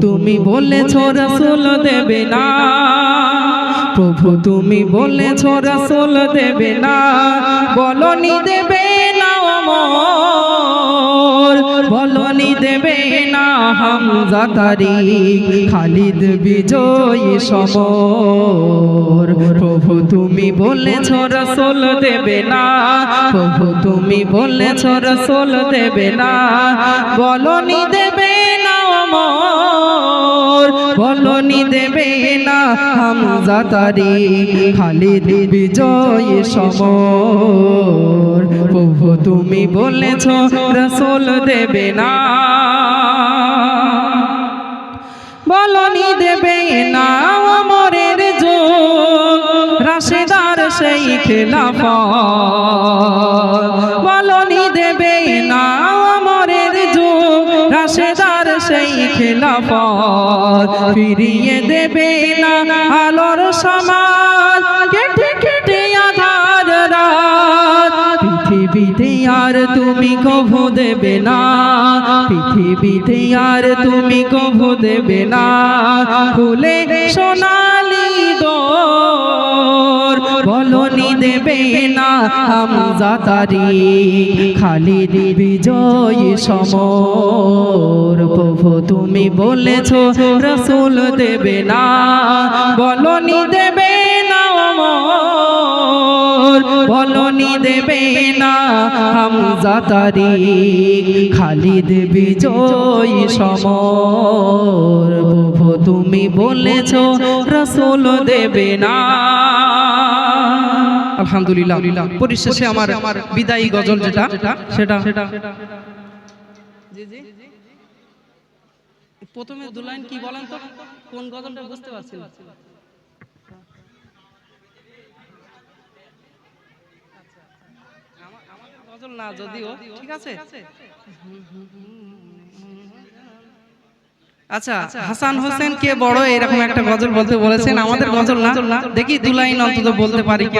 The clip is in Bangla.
তুমি বলেছ রসুল দেবে না। প্রভু তুমি বলেছ রসুল দেবে না। বলনি দেবে না অমর। বলনি দেবে না হামজা তারি খালিদ বিজয়ী সমর। প্রভু তুমি বলেছ রসুল দেবে না। প্রভু তুমি বলেছ রসুল দেবে না। বলনি দেবে বলনি দেবে না হামজা তারি খালিদ বিজয়ী সমর। প্রভু তুমি বলেছ রসুল দেবে না। বলনি দেবে না অমরের যোগ রাশেদার সেই খেলাফত। সেই খেলাফত ফিরিয়ে দেবে না আলোর সমাজ কেটে কেটে আধার রাত, পৃথিবীতে আর তুমি কভু দেবে না। পৃথিবীতে আর তুমি কভু দেবে না। খুলে সোনালি দেবে না হামজা তারি খালিদ বিজয়ী সমর। প্রভু, তুমি বলেছ রসুল দেবে না। বলনি দেবে না বলনি দেবে না হামজা তারি খালিদ বিজয়ী সমর। প্রভু, তুমি বলেছ রসুল দেবে না। আলহামদুলিল্লাহ। পরিশেষে আমার আমার বিদায়ী গজল যেটা সেটা। সেটা। প্রথমে দু লাইন কি বলেন তো? কোন গজলটা বুঝতে পারছি না। আমাদের গজল না যদিও ঠিক আছে? আচ্ছা হাসান হোসেন কে বড় এরকম একটা গজল বলতে বলেছেন। আমাদের গজল না দেখি দু লাইন অন্তত বলতে পারি কি